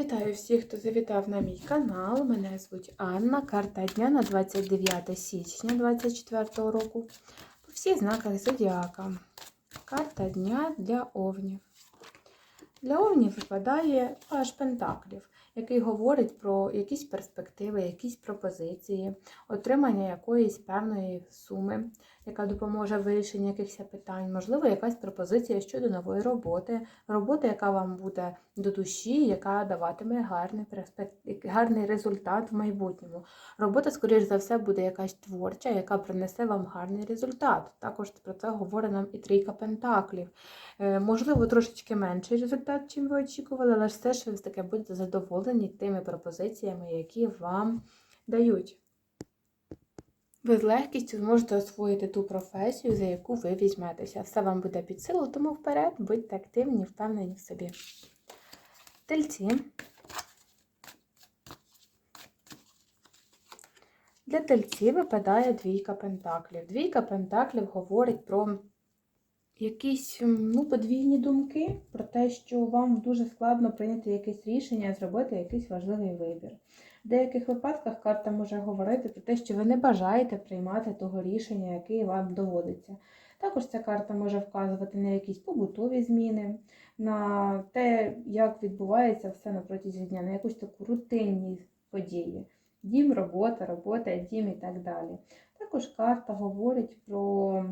Вітаю всіх, хто завітав на мій канал. Мене звуть Анна. Карта дня на 29 січня 2024 року. По всіх знаках зодіака. Карта дня для овнів. Для овнів випадає аж пентаклів, який говорить про якісь перспективи, якісь пропозиції, отримання якоїсь певної суми, яка допоможе в вирішенні якихось питань, можливо, якась пропозиція щодо нової роботи, робота, яка вам буде до душі, яка даватиме гарний, перспек- гарний результат в майбутньому. Робота, скоріш за все, буде якась творча, яка принесе вам гарний результат. Також про це говорить нам і трійка пентаклів. Е, Можливо, трошечки менший результат, чим ви очікували, але все ж ви таки будете задоволені тими пропозиціями, які вам дають. Ви з легкістю зможете освоїти ту професію, за яку ви візьметеся. Все вам буде під силу, тому вперед, будьте активні, впевнені в собі. Тельці. Для тельців випадає двійка пентаклів. Двійка пентаклів говорить про якісь ну, подвійні думки, про те, що вам дуже складно прийняти якесь рішення, зробити якийсь важливий вибір. В деяких випадках карта може говорити про те, що ви не бажаєте приймати того рішення, яке вам доводиться. Також ця карта може вказувати на якісь побутові зміни, на те, як відбувається все на протязі дня, на якусь таку рутинні події. Дім, робота, робота, дім і так далі. Також карта говорить про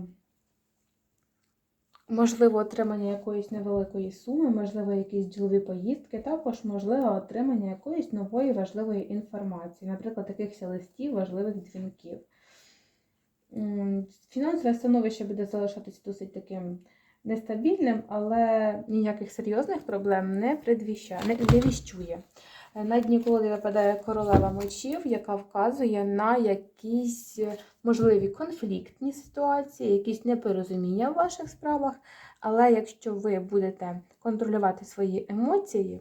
можливо отримання якоїсь невеликої суми, можливо, якісь ділові поїздки, також можливо отримання якоїсь нової важливої інформації, наприклад, якихось листів, важливих дзвінків. Фінансове становище буде залишатись досить таким нестабільним, але ніяких серйозних проблем не предвіщає, Е, На дні колоди випадає королева мечів, яка вказує на якісь е, можливі конфліктні ситуації, якісь непорозуміння в ваших справах. Але якщо ви будете контролювати свої емоції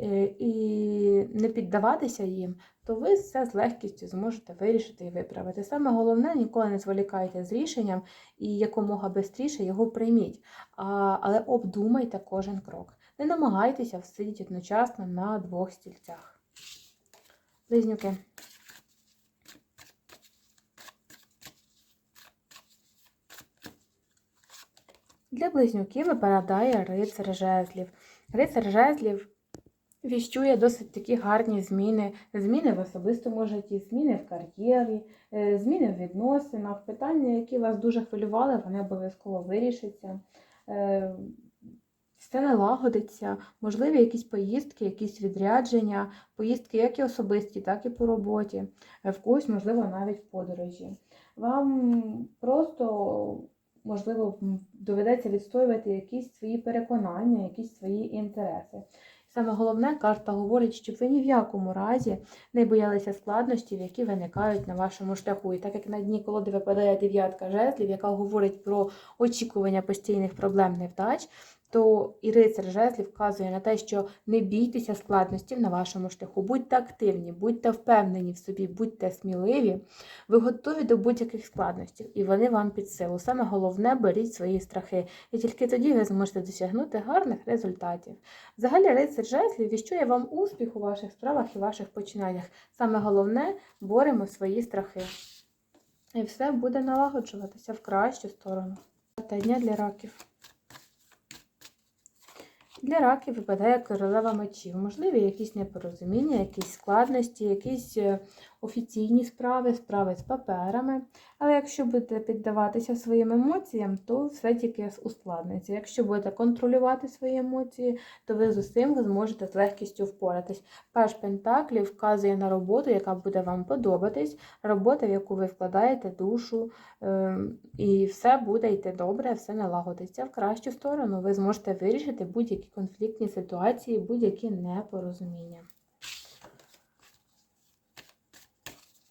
е, і не піддаватися їм, то ви все з легкістю зможете вирішити і виправити. Саме головне, ніколи не зволікайте з рішенням і якомога швидше його прийміть. Але обдумайте кожен крок. Не намагайтеся всидіти одночасно на двох стільцях. Близнюки. Для близнюків випадає рицар жезлів. Рицар жезлів віщує досить такі гарні зміни. Зміни в особистому житті, зміни в кар'єрі, е, зміни в відносинах. Питання, які вас дуже хвилювали, вони обов'язково вирішаться. Все налагодиться, можливі якісь поїздки, якісь відрядження, поїздки як і особисті, так і по роботі, Е, в когось, можливо, навіть подорожі. Вам просто, можливо, доведеться відстоювати якісь свої переконання, якісь свої інтереси. Саме головне, карта говорить, щоб ви ні в якому разі не боялися складнощів, які виникають на вашому шляху. І так як на дні колоди випадає дев'ятка жезлів, яка говорить про очікування постійних проблем невдач, то і рицар жезлів вказує на те, що не бійтеся складностей на вашому шляху. Будьте активні, будьте впевнені в собі, будьте сміливі, ви готові до будь-яких складностей, і вони вам під силу. Саме головне беріть свої страхи, і тільки тоді ви зможете досягнути гарних результатів. Взагалі, рицар жезлів віщує вам успіх у ваших справах і ваших починаннях. Саме головне боремо свої страхи. І все буде налагоджуватися в кращу сторону. Та дня для раків. Для раків випадає королева мечів. Можливі якісь непорозуміння, якісь складності, якісь е, офіційні справи, справи з паперами. Але якщо будете піддаватися своїм емоціям, то все тільки ускладниться. Якщо будете контролювати свої емоції, то ви з усім зможете з легкістю впоратись. Паш Пентаклів вказує на роботу, яка буде вам подобатись, робота, в яку ви вкладаєте душу, ем, і все буде йти добре, все налагодиться в кращу сторону. Ви зможете вирішити будь-які конфліктні ситуації, будь-які непорозуміння.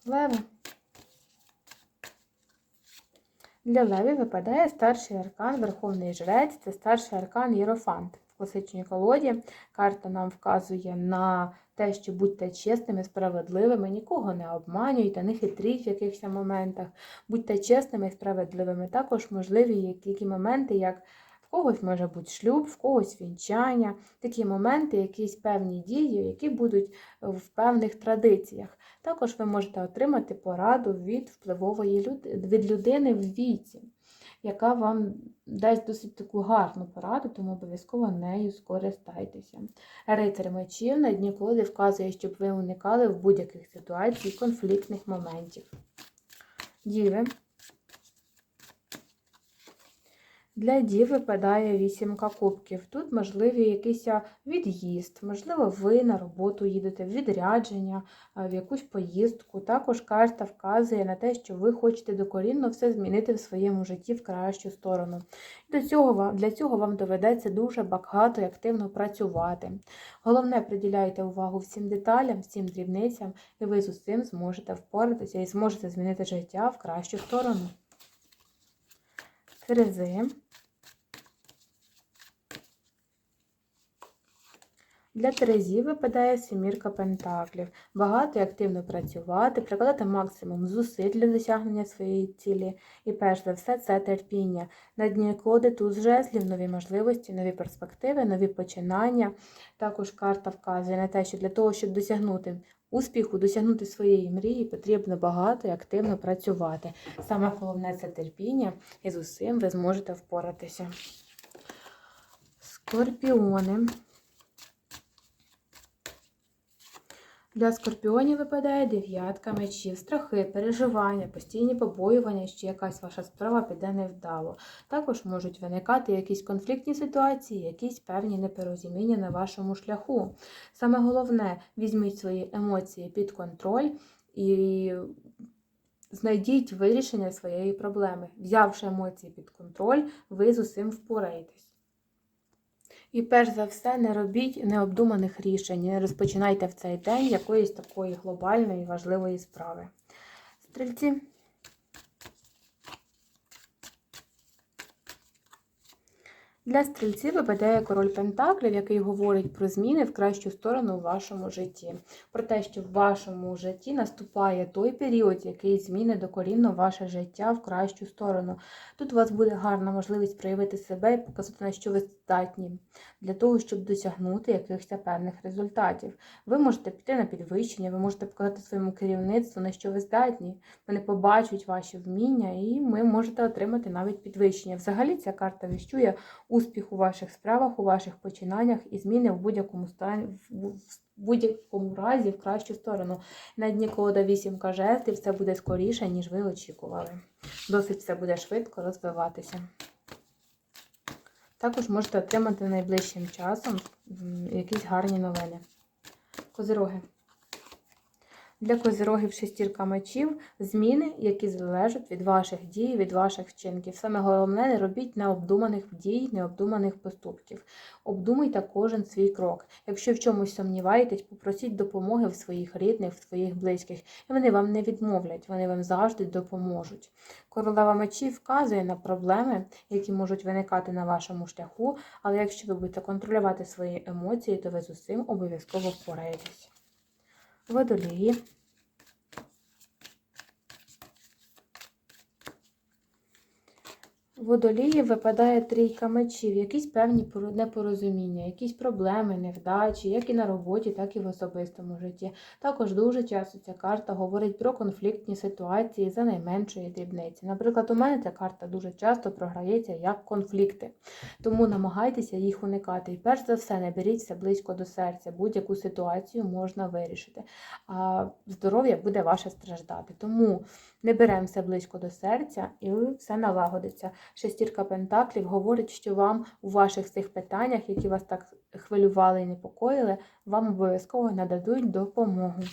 Леви. Для левів випадає старший аркан Верховний Жрець, це старший аркан Єрофант. В класичній колоді карта нам вказує на те, що будьте чесними, справедливими, нікого не обманюйте, не хитріть в якихось моментах, будьте чесними і справедливими. Також можливі такі моменти, як когось може бути шлюб, в когось вінчання, такі моменти, якісь певні дії, які будуть в певних традиціях. Також ви можете отримати пораду від впливової люд... від людини в віці, яка вам дасть досить таку гарну пораду, тому обов'язково нею скористайтеся. Рицар мечів на дні колоди вказує, щоб ви уникали в будь-яких ситуацій конфліктних моментів. Діви. Для дів випадає вісімка кубків. Тут можливі якийсь від'їзд, можливо, ви на роботу їдете, в відрядження, в якусь поїздку. Також карта вказує на те, що ви хочете докорінно все змінити в своєму житті в кращу сторону. До цього, Для цього вам доведеться дуже багато і активно працювати. Головне, приділяйте увагу всім деталям, всім дрібницям, і ви з усім зможете впоратися і зможете змінити життя в кращу сторону. Терези. Для Терезів випадає семірка пентаклів. Багато і активно працювати, прикладати максимум зусиль для досягнення своєї цілі. І перш за все, це терпіння. На дні коди туз жезлів, нові можливості, нові перспективи, нові починання. Також карта вказує на те, що для того, щоб досягнути успіху, досягнути своєї мрії, потрібно багато і активно працювати. Саме головне це терпіння, і з усім ви зможете впоратися. Скорпіони. Для скорпіонів випадає дев'ятка мечів, страхи, переживання, постійні побоювання, що якась ваша справа піде невдало. Також можуть виникати якісь конфліктні ситуації, якісь певні непорозуміння на вашому шляху. Саме головне, візьміть свої емоції під контроль і знайдіть вирішення своєї проблеми. Взявши емоції під контроль, ви з усім впораєтесь. І перш за все, не робіть необдуманих рішень, не розпочинайте в цей день якоїсь такої глобальної важливої справи. Стрільці. Для стрільців випадає король Пентаклів, який говорить про зміни в кращу сторону в вашому житті. Про те, що в вашому житті наступає той період, який зміни докорінно ваше життя в кращу сторону. Тут у вас буде гарна можливість проявити себе і показати, на що ви здатні, для того, щоб досягнути якихось певних результатів. Ви можете піти на підвищення, ви можете показати своєму керівництву, на що ви здатні. Вони побачать ваші вміння, і ви можете отримати навіть підвищення. Взагалі, ця карта віщує успіх у ваших справах, у ваших починаннях і зміни в будь-якому стані. В будь-якому разі в кращу сторону. На дні колода 8 жезлів все буде скоріше, ніж ви очікували. Досить все буде швидко розвиватися. Також можете отримати найближчим часом якісь гарні новини. Козироги. Для козирогів шестірка мечів зміни, які залежать від ваших дій, від ваших вчинків. Саме головне, не робіть необдуманих дій, необдуманих поступків. Обдумуйте кожен свій крок. Якщо в чомусь сумніваєтесь, попросіть допомоги в своїх рідних, в своїх близьких, і вони вам не відмовлять, вони вам завжди допоможуть. Королева мечів вказує на проблеми, які можуть виникати на вашому шляху, але якщо ви будете контролювати свої емоції, то ви з усім обов'язково впораєтесь водолії. Водолії випадає трійка мечів, якісь певні непорозуміння, якісь проблеми, невдачі, як і на роботі, так і в особистому житті. Також дуже часто ця карта говорить про конфліктні ситуації за найменшої дрібниці. Наприклад, у мене ця карта дуже часто програється як конфлікти, тому намагайтеся їх уникати. І перш за все, не беріть все близько до серця. Будь-яку ситуацію можна вирішити, а здоров'я буде ваше страждати. Тому не беремо все близько до серця і все налагодиться. Шестірка Пентаклів говорить, що вам у ваших цих питаннях, які вас так хвилювали і непокоїли, вам обов'язково нададуть допомогу.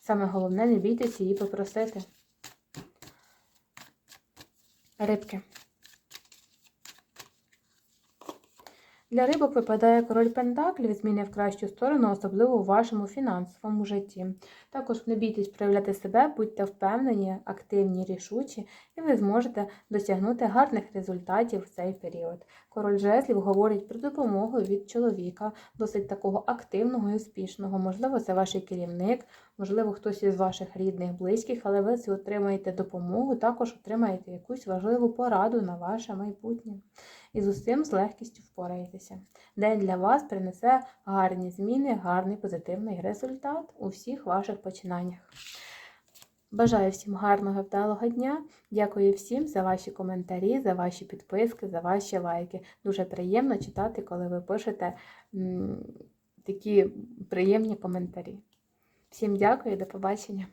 Саме головне, не бійтеся її попросити. Рибки. Для рибок випадає король Пентаклів, зміни в кращу сторону, особливо у вашому фінансовому житті. Також не бійтесь проявляти себе, будьте впевнені, активні, рішучі, і ви зможете досягнути гарних результатів в цей період. Король жезлів говорить про допомогу від чоловіка, досить такого активного і успішного. Можливо, це ваш керівник, можливо, хтось із ваших рідних, близьких, але ви отримаєте допомогу, також отримаєте якусь важливу пораду на ваше майбутнє. І з усім з легкістю впораєтеся. День для вас принесе гарні зміни, гарний позитивний результат у всіх ваших починаннях. Бажаю всім гарного вдалого дня. Дякую всім за ваші коментарі, за ваші підписки, за ваші лайки. Дуже приємно читати, коли ви пишете такі приємні коментарі. Всім дякую до побачення!